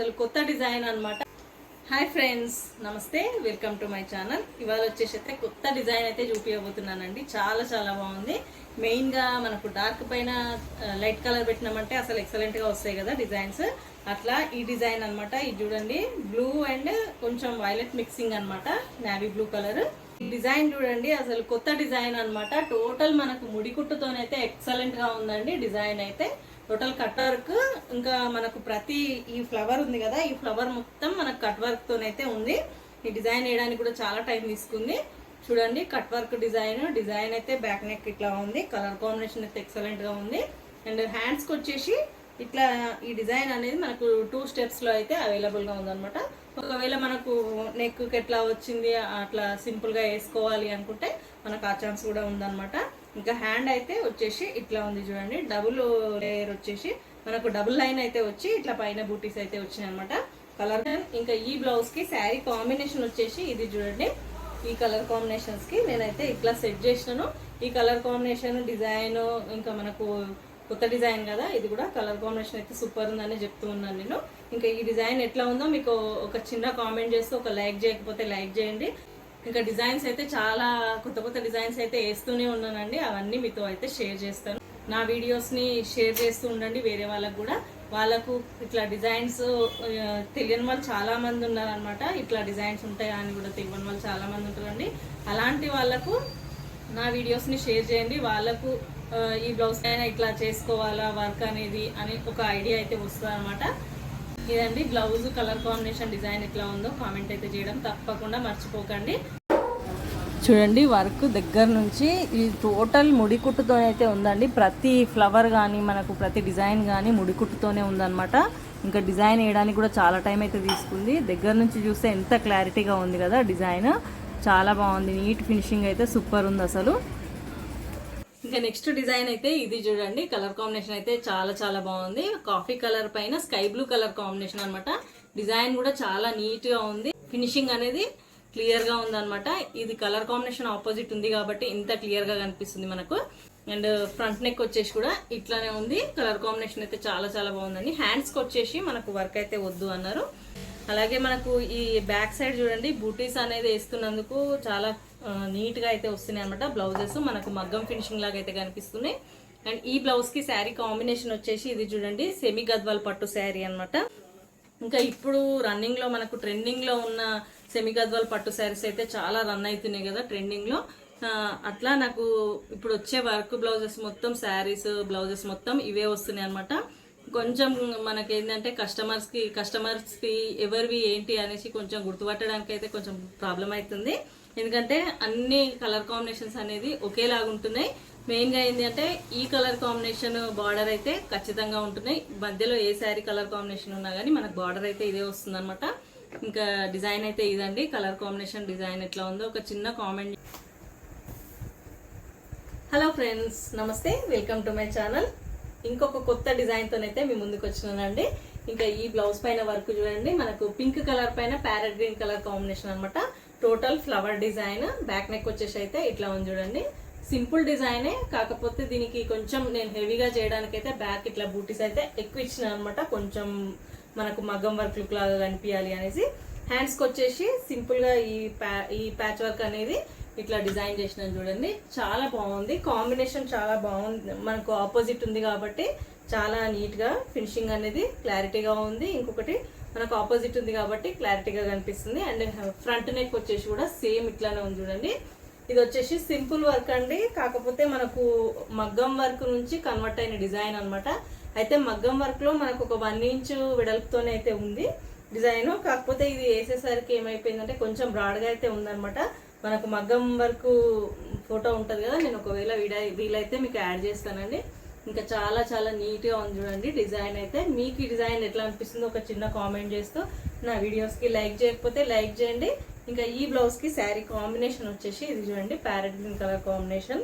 అసలు కొత్త డిజైన్ అన్నమాట. హాయ్ ఫ్రెండ్స్ నమస్తే వెల్కమ్ టు మై ఛానల్. ఇవాళ వచ్చేసి అయితే కొత్త డిజైన్ అయితే చూపించబోతున్నానండి చాలా చాలా బాగుంది. మెయిన్గా మనకు డార్క్ పైన లైట్ కలర్ పెట్టినామంటే అసలు ఎక్సలెంట్గా వస్తాయి కదా డిజైన్స్. అట్లా ఈ డిజైన్ అన్నమాట. ఇది చూడండి బ్లూ అండ్ కొంచెం వైలెట్ మిక్సింగ్ అన్నమాట. నావీ బ్లూ కలర్ డిజైన్ చూడండి అసలు కొత్త డిజైన్ అన్నమాట. టోటల్ మనకు ముడి కుట్టుతోనైతే ఎక్సలెంట్గా ఉందండి డిజైన్ అయితే. టోటల్ కట్ వర్క్ ఇంకా మనకు ప్రతి ఈ ఫ్లవర్ ఉంది కదా ఈ ఫ్లవర్ మొత్తం మనకు కట్ వర్క్తోనైతే ఉంది. ఈ డిజైన్ వేయడానికి కూడా చాలా టైం తీసుకుంది. చూడండి కట్ వర్క్ డిజైన్ డిజైన్ అయితే బ్యాక్ నెక్ ఇట్లా ఉంది. కలర్ కాంబినేషన్ అయితే ఎక్సలెంట్గా ఉంది. అండ్ హ్యాండ్స్కి వచ్చేసి ఇట్లా ఈ డిజైన్ అనేది మనకు టూ స్టెప్స్లో అయితే అవైలబుల్గా ఉందనమాట ఉందన్నమాట. ఒకవేళ మనకు నెక్కి ఎట్లా వచ్చింది అట్లా సింపుల్గా వేసుకోవాలి అనుకుంటే మనకు ఆ ఛాన్స్ కూడా ఉందన్నమాట. ఇంకా హ్యాండ్ అయితే వచ్చేసి ఇట్లా ఉంది చూడండి. డబుల్ లేయర్ వచ్చేసి మనకు డబుల్ లైన్ అయితే వచ్చి ఇట్లా పైన బూటీస్ అయితే వచ్చినాయి అనమాట కలర్ ఇంకా ఈ బ్లౌజ్కి శారీ కాంబినేషన్ వచ్చేసి ఇది చూడండి. ఈ కలర్ కాంబినేషన్స్కి నేనైతే ఇట్లా సెట్ చేసినాను. ఈ కలర్ కాంబినేషన్ డిజైన్ ఇంకా మనకు కొత్త డిజైన్ కదా ఇది కూడా కలర్ కాంబినేషన్ అయితే సూపర్ ఉందని చెప్తూ ఉన్నాను నేను. ఇంకా ఈ డిజైన్ ఎట్లా ఉందో మీకు ఒక చిన్న కామెంట్ చేస్తూ ఒక లైక్ చేయకపోతే లైక్ చేయండి. ఇంకా డిజైన్స్ అయితే చాలా కొత్త కొత్త డిజైన్స్ అయితే వేస్తూనే ఉన్నానండి. అవన్నీ మీతో అయితే షేర్ చేస్తాను. నా వీడియోస్ని షేర్ చేస్తూ ఉండండి వేరే వాళ్ళకు కూడా. వాళ్ళకు ఇట్లా డిజైన్స్ తెలియని వాళ్ళు చాలామంది ఉన్నారనమాట ఇట్లా డిజైన్స్ ఉంటాయా అని కూడా తెలియని వాళ్ళు చాలామంది ఉంటారండి. అలాంటి వాళ్ళకు నా వీడియోస్ని షేర్ చేయండి. వాళ్ళకు ఈ బ్లౌజ్ అయినా ఇట్లా చేసుకోవాలా వర్క్ అనేది అని ఒక ఐడియా అయితే వస్తుంది అనమాట ఇదండి బ్లౌజ్ కలర్ కాంబినేషన్ డిజైన్ ఎట్లా ఉందో కామెంట్ అయితే చేయడం తప్పకుండా మర్చిపోకండి. చూడండి వర్క్ దగ్గర నుంచి ఈ టోటల్ ముడికుట్టుతో అయితే ఉందండి. ప్రతి ఫ్లవర్ కానీ మనకు ప్రతి డిజైన్ కానీ ముడి కుట్టుతోనే ఉందన్నమాట. ఇంకా డిజైన్ వేయడానికి కూడా చాలా టైం అయితే తీసుకుంది. దగ్గర నుంచి చూస్తే ఎంత క్లారిటీగా ఉంది కదా డిజైన్. చాలా బాగుంది. నీట్ ఫినిషింగ్ అయితే సూపర్ ఉంది అసలు. ఇక నెక్స్ట్ డిజైన్ అయితే ఇది చూడండి. కలర్ కాంబినేషన్ అయితే చాలా చాలా బాగుంది. కాఫీ కలర్ పైన స్కై బ్లూ కలర్ కాంబినేషన్ అన్నమాట. డిజైన్ కూడా చాలా నీట్గా ఉంది. ఫినిషింగ్ అనేది క్లియర్గా ఉంది అనమాట ఇది కలర్ కాంబినేషన్ ఆపోజిట్ ఉంది కాబట్టి ఇంత క్లియర్గా కనిపిస్తుంది మనకు. అండ్ ఫ్రంట్ నెక్ వచ్చేసి కూడా ఇట్లానే ఉంది. కలర్ కాంబినేషన్ అయితే చాలా చాలా బాగుందండి. హ్యాండ్స్కి వచ్చేసి మనకు వర్క్ అయితే వద్దు అన్నారు. అలాగే మనకు ఈ బ్యాక్ సైడ్ చూడండి బూటీస్ అనేది వేస్తున్నందుకు చాలా నీట్గా అయితే వస్తున్నాయి అనమాట బ్లౌజెస్ మనకు మగ్గం ఫినిషింగ్ లాగా అయితే కనిపిస్తున్నాయి. అండ్ ఈ బ్లౌజ్కి శారీ కాంబినేషన్ వచ్చేసి ఇది చూడండి సెమీ గద్వాల్ పట్టు శారీ అన్నమాట. ఇంకా ఇప్పుడు రన్నింగ్లో మనకు ట్రెండింగ్లో ఉన్న సెమీ గద్వాల్ పట్టు శారీస్ అయితే చాలా రన్ అవుతున్నాయి కదా ట్రెండింగ్లో. అట్లా నాకు ఇప్పుడు వచ్చే వర్క్ బ్లౌజెస్ మొత్తం శారీస్ బ్లౌజెస్ మొత్తం ఇవే వస్తున్నాయి అనమాట కొంచెం మనకి ఏంటంటే కస్టమర్స్కి కస్టమర్స్కి ఎవరివి ఏంటి అనేసి కొంచెం గుర్తుపట్టడానికి అయితే కొంచెం ప్రాబ్లం అవుతుంది ఎందుకంటే అన్ని కలర్ కాంబినేషన్స్ అనేది ఒకేలాగా ఉంటున్నాయి. మెయిన్గా ఏంటంటే ఏంటి అంటే ఈ కలర్ కాంబినేషన్ బార్డర్ అయితే ఖచ్చితంగా ఉంటున్నాయి. మధ్యలో ఏ శారీ కలర్ కాంబినేషన్ ఉన్నా కానీ మనకు బార్డర్ అయితే ఇదే వస్తుంది ఇంకా డిజైన్ అయితే ఇదండి. కలర్ కాంబినేషన్ డిజైన్ ఎట్లా ఉందో ఒక చిన్న కామెంట్ హలో ఫ్రెండ్స్ నమస్తే. వెల్కమ్ టు మై ఛానల్ ఇంకొక కొత్త డిజైన్తో అయితే మీ ముందుకు వచ్చినానండి ఇంకా ఈ బ్లౌజ్ పైన వర్క్ చూడండి. మనకు పింక్ కలర్ పైన ప్యారెట్ గ్రీన్ కలర్ కాంబినేషన్ అనమాట total flower design back neck వచ్చేసి అయితే ఇట్లా ఉంది చూడండి. సింపుల్ డిజైనే కాకపోతే దీనికి కొంచెం నేను హెవీగా చేయడానికి అయితే బ్యాక్ ఇట్లా బూటీస్ అయితే ఎక్కువ ఇచ్చిన అనమాట కొంచెం మనకు మగ్గం వర్క్ లుక్ లాగా కనిపించాలి అనేసి. హ్యాండ్స్కి వచ్చేసి సింపుల్గా ఈ ప్యా ఈ ప్యాచ్ వర్క్ అనేది ఇట్లా డిజైన్ చేసిన చూడండి. చాలా బాగుంది. కాంబినేషన్ చాలా బాగుంది. మనకు ఆపోజిట్ ఉంది కాబట్టి చాలా నీట్గా ఫినిషింగ్ అనేది క్లారిటీగా ఉంది. ఇంకొకటి మనకు ఆపోజిట్ ఉంది కాబట్టి క్లారిటీగా కనిపిస్తుంది. అండ్ ఫ్రంట్ నెక్ వచ్చేసి కూడా సేమ్ ఇట్లానే ఉంది చూడండి. ఇది వచ్చేసి సింపుల్ వర్క్ అండి. కాకపోతే మనకు మగ్గం వర్క్ నుంచి కన్వర్ట్ అయిన డిజైన్ అన్నమాట. అయితే మగ్గం వర్క్లో మనకు ఒక వన్ ఇంచ్ వెడల్పుతోనే అయితే ఉంది డిజైన్. కాకపోతే ఇది వేసేసరికి ఏమైపోయిందంటే కొంచెం బ్రాడ్గా అయితే ఉందన్నమాట. మనకు మగ్గం వరకు ఫోటో ఉంటుంది కదా నేను ఒకవేళ వీడై వీలైతే మీకు యాడ్ చేస్తానండి. ఇంకా చాలా చాలా నీట్గా ఉంది చూడండి డిజైన్ అయితే. మీకు ఈ డిజైన్ ఎట్లా అనిపిస్తుందో ఒక చిన్న కామెంట్ చేస్తూ నా వీడియోస్కి లైక్ చేయకపోతే లైక్ చేయండి. ఇంకా ఈ బ్లౌజ్కి శారీ కాంబినేషన్ వచ్చేసి ఇది చూడండి parrot green colour combination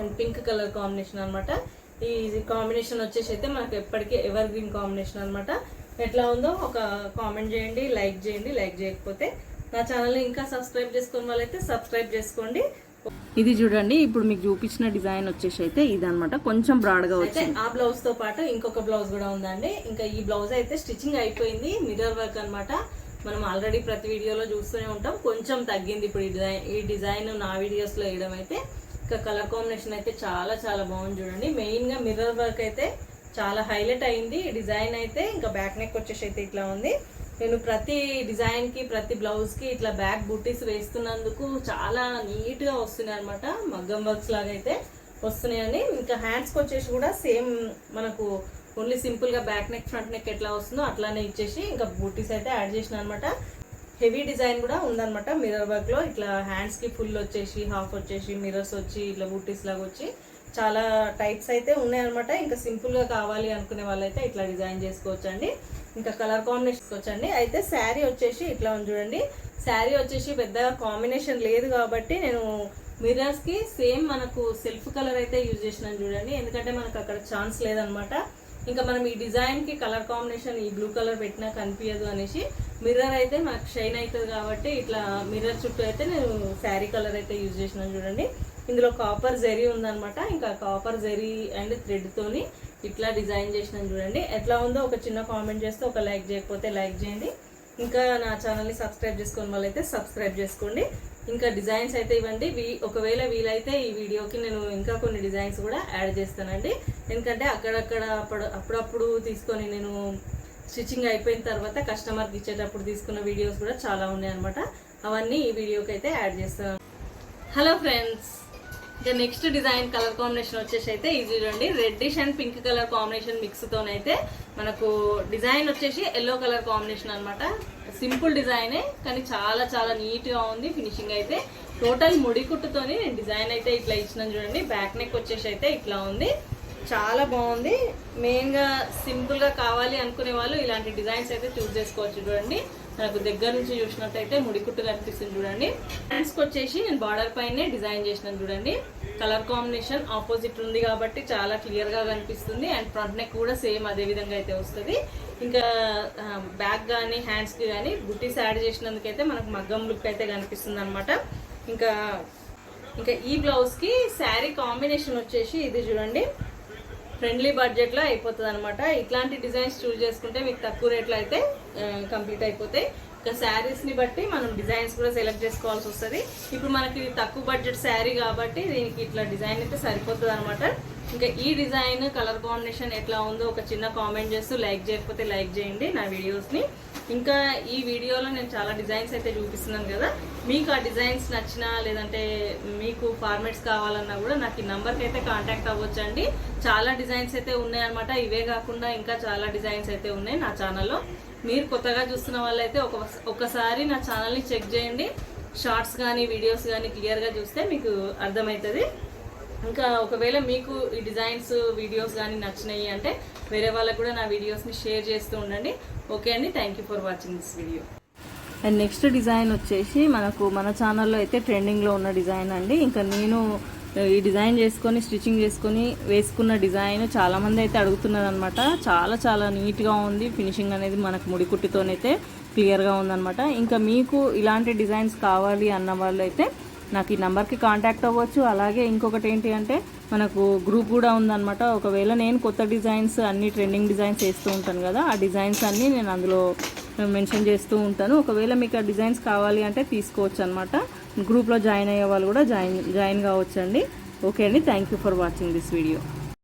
and pink colour combination అనమాట ఈ కాంబినేషన్ వచ్చేసి అయితే మనకు ఎప్పటికీ ఎవర్ గ్రీన్ కాంబినేషన్ అనమాట ఎట్లా ఉందో ఒక కామెంట్ చేయండి లైక్ చేయండి లైక్ చేయకపోతే నా ఛానల్ని ఇంకా సబ్స్క్రైబ్ చేసుకున్న వాళ్ళైతే సబ్స్క్రైబ్ చేసుకోండి. ఇది చూడండి ఇప్పుడు మీకు చూపించిన డిజైన్ వచ్చేసి అయితే ఇదనమాట కొంచెం బ్రాడ్గా వచ్చింది. ఆ బ్లౌజ్తో పాటు ఇంకొక బ్లౌజ్ కూడా ఉందండి. ఇంకా ఈ బ్లౌజ్ అయితే స్టిచ్చింగ్ అయిపోయింది మిర్రర్ వర్క్ అన్నమాట. మనం ఆల్రెడీ ప్రతి వీడియోలో చూస్తూనే ఉంటాం. కొంచెం తగ్గింది ఇప్పుడు ఈ డిజైన్ ఈ డిజైన్ నా వీడియోస్లో వేయడం అయితే. ఇంకా కలర్ కాంబినేషన్ అయితే చాలా చాలా బాగుంది చూడండి. మెయిన్గా మిర్రర్ వర్క్ అయితే చాలా హైలైట్ అయింది. డిజైన్ అయితే ఇంకా బ్యాక్ నెక్ వచ్చేసి అయితే ఇట్లా ఉంది. నేను ప్రతి డిజైన్కి ప్రతి బ్లౌజ్కి ఇట్లా బ్యాక్ బుట్టీస్ వేస్తున్నందుకు చాలా నీట్గా వస్తున్నాయి అనమాట మగ్గం వర్క్స్ లాగా అయితే వస్తున్నాయని. ఇంకా హ్యాండ్స్కి వచ్చేసి కూడా సేమ్ మనకు ఓన్లీ సింపుల్గా బ్యాక్ నెక్ ఫ్రంట్ నెక్ ఎట్లా వస్తుందో అట్లానే ఇచ్చేసి ఇంకా బూటీస్ అయితే యాడ్ చేసిన అనమాట హెవీ డిజైన్ కూడా ఉందన్నమాట. మిర్రర్ వర్క్లో ఇట్లా హ్యాండ్స్కి ఫుల్ వచ్చేసి హాఫ్ వచ్చేసి మిర్రర్స్ వచ్చి ఇట్లా బూటీస్ లాగా వచ్చి చాలా టైప్స్ అయితే ఉన్నాయన్నమాట. ఇంకా సింపుల్గా కావాలి అనుకునే వాళ్ళైతే ఇట్లా డిజైన్ చేసుకోవచ్చు అండి ఇంకా కలర్ కాంబినేషన్ వచ్చండి. అయితే శారీ వచ్చేసి ఇట్లా ఉంది చూడండి. శారీ వచ్చేసి పెద్దగా కాంబినేషన్ లేదు కాబట్టి నేను మిర్రర్స్కి సేమ్ మనకు సెల్ఫ్ కలర్ అయితే యూజ్ చేసినాను చూడండి. ఎందుకంటే మనకు అక్కడ ఛాన్స్ లేదనమాట ఇంకా మనం ఈ డిజైన్కి కలర్ కాంబినేషన్ ఈ బ్లూ కలర్ పెట్టినా కనిపించదు అనేసి మిర్రర్ అయితే మనకు షైన్ అవుతుంది కాబట్టి ఇట్లా మిర్రర్ చుట్టూ అయితే నేను శారీ కలర్ అయితే యూజ్ చేసినాను చూడండి. ఇందులో కాపర్ జెరీ ఉందనమాట ఇంకా కాపర్ జెరీ అండ్ థ్రెడ్ తోని ఇట్లా డిజైన్ చేసినాను చూడండి. ఎట్లా ఉందో ఒక చిన్న కామెంట్ చేస్తే ఒక లైక్ చేయకపోతే లైక్ చేయండి. ఇంకా నా ఛానల్ని సబ్స్క్రైబ్ చేసుకుని వాళ్ళైతే సబ్స్క్రైబ్ చేసుకోండి. ఇంకా డిజైన్స్ అయితే ఇవ్వండి. వీ- ఒకవేళ వీలైతే ఈ వీడియోకి నేను ఇంకా కొన్ని డిజైన్స్ కూడా యాడ్ చేస్తానండి. ఎందుకంటే అక్కడక్కడ అప్పుడు అప్పుడప్పుడు తీసుకొని నేను స్టిచ్చింగ్ అయిపోయిన తర్వాత కస్టమర్కి ఇచ్చేటప్పుడు తీసుకున్న వీడియోస్ కూడా చాలా ఉన్నాయి అనమాట అవన్నీ ఈ వీడియోకి అయితే యాడ్ చేస్తాను. హలో ఫ్రెండ్స్ ఇక నెక్స్ట్ డిజైన్ కలర్ కాంబినేషన్ వచ్చేసి అయితే ఇది చూడండి. Reddish and pink colour combination mix అయితే మనకు డిజైన్ వచ్చేసి ఎల్లో కలర్ కాంబినేషన్ అన్నమాట. సింపుల్ డిజైనే కానీ చాలా చాలా నీట్గా ఉంది ఫినిషింగ్ అయితే. టోటల్ ముడి కుట్టుతోని నేను డిజైన్ అయితే ఇట్లా ఇచ్చినాను చూడండి. బ్యాక్ నెక్ వచ్చేసి అయితే ఇట్లా ఉంది. చాలా బాగుంది. మెయిన్గా సింపుల్గా కావాలి అనుకునే వాళ్ళు ఇలాంటి డిజైన్స్ అయితే చూస్ చేసుకోవచ్చు చూడండి. నాకు దగ్గర నుంచి చూసినట్టయితే ముడికుట్టు కనిపిస్తుంది చూడండి. హ్యాండ్స్కి వచ్చేసి నేను బార్డర్ పైనే డిజైన్ చేసినాను చూడండి. కలర్ కాంబినేషన్ ఆపోజిట్ ఉంది కాబట్టి చాలా క్లియర్గా కనిపిస్తుంది. అండ్ ఫ్రంట్ నెక్ కూడా సేమ్ అదే విధంగా అయితే వస్తుంది. ఇంకా బ్యాక్ కానీ హ్యాండ్స్కి కానీ బుట్టీస్ యాడ్ చేసినందుకైతే మనకు మగ్గం లుక్ అయితే కనిపిస్తుంది అనమాట ఇంకా ఇంకా ఈ బ్లౌజ్కి శారీ కాంబినేషన్ వచ్చేసి ఇది చూడండి. ఫ్రెండ్లీ బడ్జెట్లో అయిపోతుంది అనమాట ఇట్లాంటి డిజైన్స్ చూస్ చేసుకుంటే మీకు తక్కువ రేట్లో అయితే కంప్లీట్ అయిపోతాయి. ఇంకా శారీస్ని బట్టి మనం డిజైన్స్ కూడా సెలెక్ట్ చేసుకోవాల్సి వస్తుంది. ఇప్పుడు మనకి తక్కువ బడ్జెట్ శారీ కాబట్టి దీనికి ఇట్లా డిజైన్ అయితే సరిపోతుంది అనమాట ఇంకా ఈ డిజైన్ కలర్ కాంబినేషన్ ఎట్లా ఉందో ఒక చిన్న కామెంట్ చేస్తూ లైక్ చేయకపోతే లైక్ చేయండి నా వీడియోస్ని. ఇంకా ఈ వీడియోలో నేను చాలా డిజైన్స్ అయితే చూపిస్తున్నాను కదా. మీకు ఆ డిజైన్స్ నచ్చినా లేదంటే మీకు ఫార్మాట్స్ కావాలన్నా కూడా నాకు ఈ నెంబర్కి అయితే కాంటాక్ట్ అవ్వచ్చండి. చాలా డిజైన్స్ అయితే ఉన్నాయన్నమాట. ఇవే కాకుండా ఇంకా చాలా డిజైన్స్ అయితే ఉన్నాయి నా ఛానల్లో మీరు కొత్తగా చూస్తున్న వాళ్ళైతే ఒక ఒకసారి నా ఛానల్ని చెక్ చేయండి. షార్ట్స్ కానీ వీడియోస్ కానీ క్లియర్గా చూస్తే మీకు అర్థమవుతుంది. ఇంకా ఒకవేళ మీకు ఈ డిజైన్స్ వీడియోస్ కానీ నచ్చినాయి అంటే వేరే వాళ్ళకు కూడా నా వీడియోస్ని షేర్ చేస్తూ ఉండండి. ఓకే అండి thank you for watching this video and next design వచ్చేసి మనకు మన ఛానల్లో అయితే ట్రెండింగ్లో ఉన్న డిజైన్ అండి. ఇంకా నేను ఈ డిజైన్ చేసుకొని స్టిచ్చింగ్ చేసుకొని వేసుకున్న డిజైన్ చాలామంది అయితే అడుగుతున్నారు అనమాట చాలా చాలా నీట్గా ఉంది. ఫినిషింగ్ అనేది మనకు ముడికుట్టితోనైతే క్లియర్గా ఉందన్నమాట. ఇంకా మీకు ఇలాంటి డిజైన్స్ కావాలి అన్న వాళ్ళు అయితే నాకు ఈ నెంబర్కి కాంటాక్ట్ అవ్వచ్చు. అలాగే ఇంకొకటి ఏంటి అంటే మనకు గ్రూప్ కూడా ఉందన్నమాట. ఒకవేళ నేను కొత్త డిజైన్స్ అన్ని ట్రెండింగ్ డిజైన్స్ వేస్తూ ఉంటాను కదా ఆ డిజైన్స్ అన్నీ నేను అందులో మెన్షన్ చేస్తూ ఉంటాను. ఒకవేళ మీకు ఆ డిజైన్స్ కావాలి అంటే తీసుకోవచ్చు అనమాట గ్రూప్లో జాయిన్ అయ్యే వాళ్ళు కూడా జాయిన్ జాయిన్ కావచ్చు అండి ఓకే అండి. Thank you for watching this video.